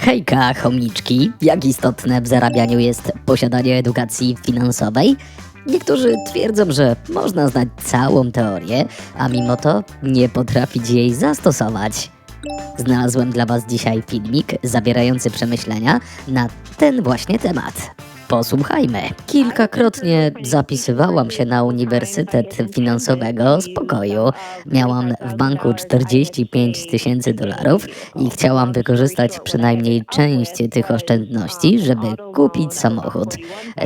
Hejka, chomiczki. Jak istotne w zarabianiu jest posiadanie edukacji finansowej? Niektórzy twierdzą, że można znać całą teorię, a mimo to nie potrafić jej zastosować. Znalazłem dla Was dzisiaj filmik zawierający przemyślenia na ten właśnie temat. Posłuchajmy. Kilkakrotnie zapisywałam się na Uniwersytet Finansowego z pokoju. Miałam w banku 45 tysięcy dolarów i chciałam wykorzystać przynajmniej część tych oszczędności, żeby kupić samochód.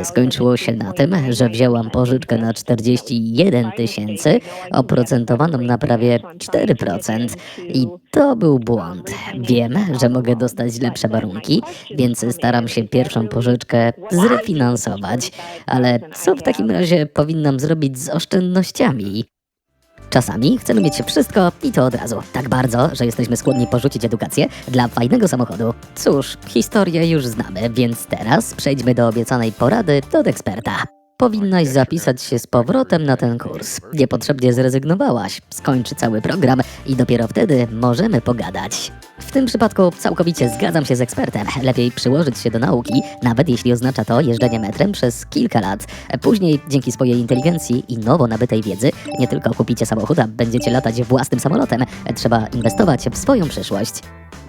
Skończyło się na tym, że wzięłam pożyczkę na 41 tysięcy, oprocentowaną na prawie 4%. I to był błąd. Wiem, że mogę dostać lepsze warunki, więc staram się pierwszą pożyczkę zrefinansować. Ale co w takim razie powinnam zrobić z oszczędnościami? Czasami chcemy mieć wszystko i to od razu. Tak bardzo, że jesteśmy skłonni porzucić edukację dla fajnego samochodu. Cóż, historię już znamy, więc teraz przejdźmy do obiecanej porady od eksperta. Powinnaś zapisać się z powrotem na ten kurs. Niepotrzebnie zrezygnowałaś. Skończy cały program i dopiero wtedy możemy pogadać. W tym przypadku całkowicie zgadzam się z ekspertem. Lepiej przyłożyć się do nauki, nawet jeśli oznacza to jeżdżenie metrem przez kilka lat. Później, dzięki swojej inteligencji i nowo nabytej wiedzy, nie tylko kupicie samochód, a będziecie latać własnym samolotem. Trzeba inwestować w swoją przyszłość.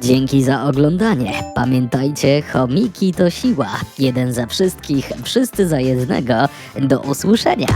Dzięki za oglądanie. Pamiętajcie, chomiki to siła. Jeden za wszystkich, wszyscy za jednego. Do usłyszenia.